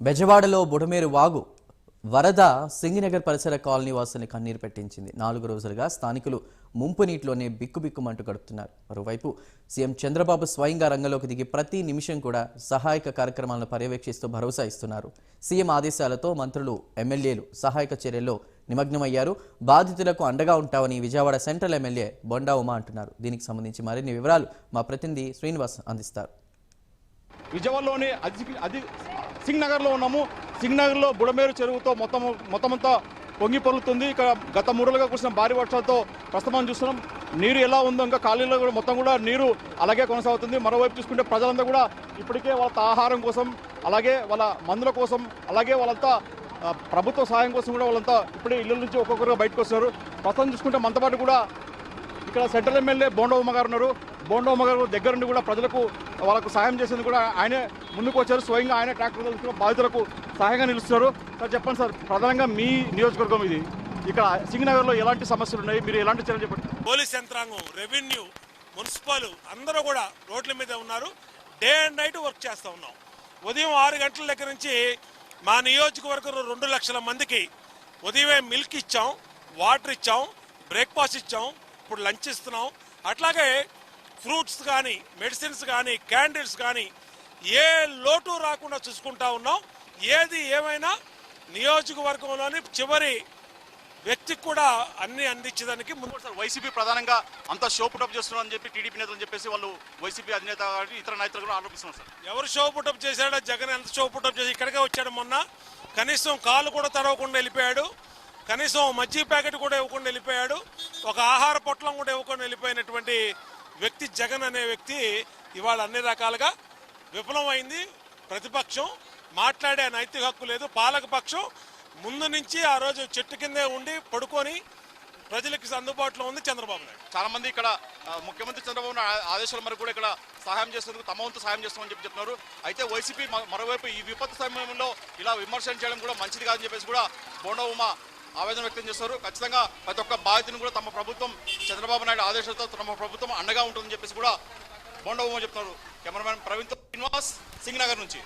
బెజవాడలో బుడమేరు వాగు వరద సింగినగర్ పరిసర కాలనీ వాసుని కన్నీరు పెట్టించింది. నాలుగు రోజులుగా స్థానికులు ముంపు నీటిలోనే బిక్కుబిక్కుమంటూ గడుపుతున్నారు. మరోవైపు సీఎం చంద్రబాబు స్వయంగా రంగంలోకి దిగి ప్రతి నిమిషం కూడా సహాయక కార్యక్రమాలను పర్యవేక్షిస్తూ భరోసా ఇస్తున్నారు. సీఎం ఆదేశాలతో మంత్రులు ఎమ్మెల్యేలు సహాయక చర్యల్లో నిమగ్నమయ్యారు. బాధితులకు అండగా ఉంటామని విజయవాడ సెంట్రల్ ఎమ్మెల్యే బొండా ఉమా అంటున్నారు. దీనికి సంబంధించి మరిన్ని వివరాలు మా ప్రతినిధి శ్రీనివాస్ అందిస్తారు. విజయవాడలోనే అతి సింగ్నగర్లో సింగ్ నగర్లో ఉన్నాము. సింగ్ నగర్లో బుడమేరు చెరువుతో మొత్తం మొత్తం అంతా పొంగి పొరులుతుంది. ఇక్కడ గత మూడులుగా కురిసిన భారీ వర్షాలతో ప్రస్తుతం చూస్తున్నాం. నీరు ఎలా ఉందో ఇంకా ఖాళీలో కూడా మొత్తం కూడా నీరు అలాగే కొనసాగుతుంది. మరోవైపు చూసుకుంటే ప్రజలంతా కూడా ఇప్పటికే వాళ్ళ ఆహారం కోసం అలాగే వాళ్ళ మందుల కోసం అలాగే వాళ్ళంతా ప్రభుత్వ సహాయం కోసం కూడా వాళ్ళంతా ఇప్పుడే ఇళ్ళ నుంచి ఒక్కొక్కరుగా బయటకు వస్తున్నారు. ప్రస్తుతం చూసుకుంటే మనతో పాటు కూడా ఇక్కడ సెంట్రల్ ఎమ్మెల్యే బోండోమ్మ గారు ఉన్నారు. బోండోమ్మ గారు దగ్గర నుండి కూడా ప్రజలకు వాళ్ళకు సహాయం చేసేందుకు కూడా ఆయనే ముందుకు వచ్చారు. స్వయంగా ఆయన ట్రాక్టర్ బాధితులకు సహాయంగా నిలుస్తున్నారు. సార్ చెప్పండి సార్ ప్రధానంగా మీ నియోజకవర్గం ఇది. ఇక్కడ సింగనగర్లో ఎలాంటి సమస్యలు ఉన్నాయి? మీరు ఎలాంటి చర్యలు చెప్పండి పోలీస్ యంత్రాంగం రెవెన్యూ మున్సిపల్ అందరూ కూడా రోడ్ల మీద ఉన్నారు. డే అండ్ నైట్ వర్క్ చేస్తూ ఉన్నాం. ఉదయం ఆరు గంటల దగ్గర నుంచి మా నియోజకవర్గం రెండు లక్షల మందికి ఉదయమే మిల్క్ ఇచ్చాం వాటర్ ఇచ్చాం బ్రేక్ఫాస్ట్ ఇచ్చాం ఇప్పుడు లంచ్ ఇస్తున్నాం. అట్లాగే ఫ్రూట్స్ కానీ మెడిసిన్స్ కానీ క్యాండిల్స్ కానీ ఏ లోటు రాకుండా చూసుకుంటా ఉన్నాం. ఏది ఏమైనా నియోజకవర్గంలోని చివరి వ్యక్తికి కూడా అన్ని అందించడానికి ముందు సార్ వైసీపీ ప్రధానంగా అంతా షోపు టప్ చేస్తున్నారు అని చెప్పి టీడీపీ నేతలు చెప్పేసి వాళ్ళు వైసీపీ అధినేత ఇతర నేతలు కూడా ఆరోపిస్తున్నారు సార్. ఎవరు షో పుటప్ చేశాడో? జగన్ ఎంత షో పుటప్ చేసి ఇక్కడికే వచ్చాడు మొన్న. కనీసం కాలు కూడా తడవకుండా వెళ్ళిపోయాడు. కనీసం మజ్జి ప్యాకెట్ కూడా ఇవ్వకుండా వెళ్ళిపోయాడు. ఒక ఆహార పొట్లం కూడా ఇవ్వకుండా వెళ్ళిపోయినటువంటి వ్యక్తి జగన్ అనే వ్యక్తి ఇవాళ అన్ని రకాలుగా విఫలమైంది. ప్రతిపక్షం మాట్లాడే నైతిక హక్కు లేదు. పాలక పక్షం ముందు నుంచి ఆ రోజు చెట్టు కిందే ఉండి పడుకొని ప్రజలకు అందుబాటులో ఉంది చంద్రబాబు నాయుడు. చాలా మంది ఇక్కడ ముఖ్యమంత్రి చంద్రబాబు నాయుడు ఆదేశాల మేరకు కూడా ఇక్కడ సహాయం చేసేందుకు తమ వంతు సహాయం చేస్తామని చెప్పి చెప్తున్నారు అయితే వైసీపీ మ- మరోవైపు ఈ విపత్తు సమయంలో ఇలా విమర్శలు చేయడం కూడా మంచిది కాదని చెప్పేసి కూడా బోండా ఉమా ఆవేదన వ్యక్తం చేస్తారు ఖచ్చితంగా ప్రతి ఒక్క బాధితుని కూడా తమ ప్రభుత్వం చంద్రబాబు నాయుడు ఆదేశాలతో తమ ప్రభుత్వం అండగా ఉంటుందని చెప్పేసి కూడా బోండా చెప్తున్నారు. కెమెరామెన్ ప్రవీణ్ శ్రీనివాస్ సింగ్ నగర్ నుంచి.